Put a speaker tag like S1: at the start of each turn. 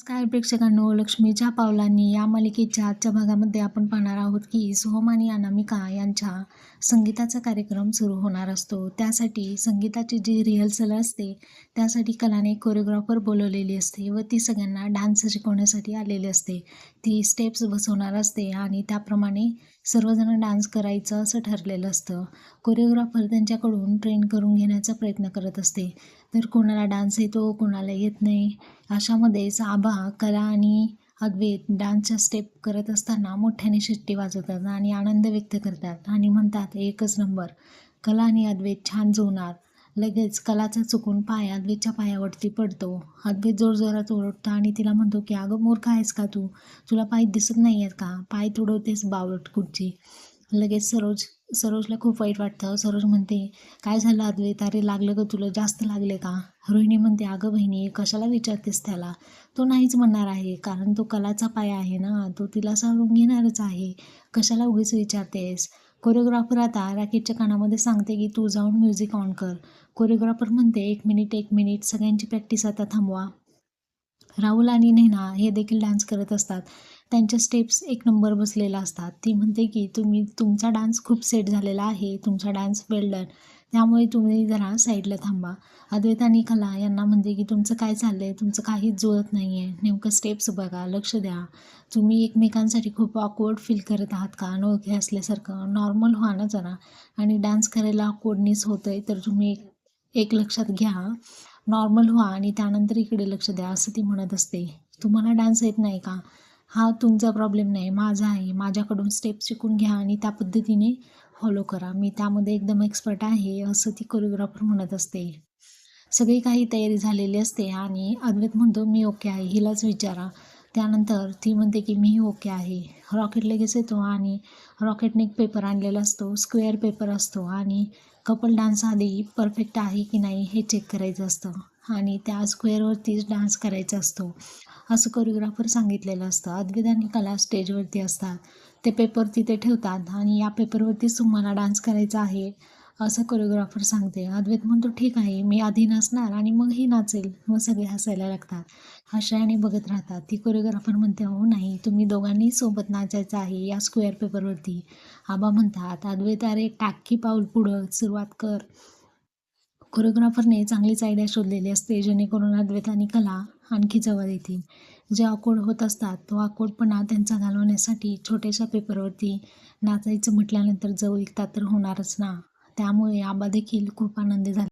S1: काय प्रेक्षकांनो लक्ष्मीच्या पावलांनी या मालिकेच्या आजच्या भागामध्ये आपण पाहणार आहोत की सोहम आणि अनामिका यांच्या संगीताचा कार्यक्रम सुरू होणार असतो. त्यासाठी संगीताची जी रिहर्सल असते त्यासाठी कलाने कोरिओग्राफर बोलवलेली असते व ती सगळ्यांना डान्स शिकवण्यासाठी आलेली असते. ती स्टेप्स बसवणार असते आणि त्याप्रमाणे सर्वजण डान्स करायचं असं ठरलेलं असतं. कोरिओग्राफर त्यांच्याकडून ट्रेन करून घेण्याचा प्रयत्न करत असते. तर कोणाला डान्स येतो कोणाला येत नाही अशामध्येच आबा कला आणि अद्वैत डान्सच्या स्टेप करत असताना मोठ्याने शिट्टी वाजवतात आणि आनंद व्यक्त करतात आणि म्हणतात एकच नंबर. कला आणि अद्वैत छान जुळणार. लगेच कलाचा चुकून पाय अद्वैतच्या पायावरती पडतो. अद्वैत जोरजोरात ओरडतो आणि तिला म्हणतो की अगं मूर्ख आहेस का तू? तुला पाय दिसत नाही आहेत का? पाय तुडवतेस बावट कुठची लगेच सरोज सरोजला खूप वाईट वाटतं. सरोज म्हणते काय झालं अद्वैत अरे लागलं का तुला? जास्त लागले का? रोहिणी म्हणते अगं बहिणी कशाला विचारतेस त्याला? तो नाहीच म्हणणार आहे. कारण तो कलाचा पाय आहे ना. तो तिला सावरून घेणारच आहे. कशाला उगीच विचारतेस? कोरिओग्राफर आता रॅकेटच्या कानामध्ये सांगते की तू जाऊन म्युझिक ऑन कर. कोरिओग्राफर म्हणते एक मिनिट एक मिनिट. सगळ्यांची प्रॅक्टिस आता थांबवा. राहुल आणि नेहा हे देखील डान्स करत असतात. त्यांच्या स्टेप्स एक नंबर बसलेला असतात. ती म्हणते की तुम्ही तुमचा डान्स खूप सेट झालेला आहे. तुमचा डान्स वेल डन त्यामुळे तुम्ही जरा साईडला थांबा. अद्वैत आणि कला यांना म्हणते की तुमचं काय चाललं आहे तुमचं काहीच जुळत नाही आहे नेमकं स्टेप्स बघा. लक्ष द्या. तुम्ही एकमेकांसाठी खूप ऑकवर्ड फील करत आहात का? अनोळखी असल्यासारखं. नॉर्मल व्हा ना जरा. आणि डान्स करायला ऑकवर्डनेस होतं आहे तर तुम्ही एक लक्षात घ्या. नॉर्मल व्हा आणि त्यानंतर इकडे लक्ष द्या असं ती म्हणत असते. तुम्हाला डान्स येत नाही का? हा तुमचा प्रॉब्लेम नाही माझा आहे. माझ्याकडून स्टेप शिकून घ्या आणि त्या पद्धतीने फॉलो करा. मी त्यामध्ये एकदम एक्सपर्ट आहे असं ती कोरिओग्राफर म्हणत असते. सगळी काही तयारी झालेली असते आणि अद्वैत म्हणतो मी ओके आहे हिलाच विचारा. त्यानंतर ती म्हणते की मीही ओके आहे. रॉकेट लगेच येतो आणि रॉकेटने एक पेपर आणलेला असतो स्क्वेअर पेपर असतो आणि कपल डान्स आधी परफेक्ट आहे की नाही हे चेक करायचं असतं. आणि त्या स्क्वेअरवरतीच डान्स करायचा असतो. असं कोरिओग्राफर सांगितलेलं असतं. अद्वैत आणि कला स्टेजवरती असतात. ते पेपर तिथे ठेवतात आणि या पेपरवरतीच तुम्हाला डान्स करायचा आहे. असं कोरिओग्राफर सांगते अद्वैत म्हणतो ठीक आहे मी आधी नाचणार आणि मग ही नाचेल. मग सगळे हसायला लागतात. हशाने बघत राहतात. ती कोरिओग्राफर म्हणते हो नाही तुम्ही दोघांनी सोबत नाचायचं आहे या स्क्वेअर पेपरवरती आबा म्हणतात अद्वैत अरे टाकी पाऊल पुढं सुरुवात कर. कोरिओग्राफरने चांगलीच आयडिया शोधलेली असते जेणेकरून अद्वैत आणि कला आणखी जवळ येतील. जे अकोड होत असतात तो अकोडपणा त्यांचा घालवण्यासाठी छोट्याशा पेपरवरती नाचायचं म्हटल्यानंतर जवळ एकता तर होणारच ना. त्यामुळे आबा देखील खूप आनंदी झाले.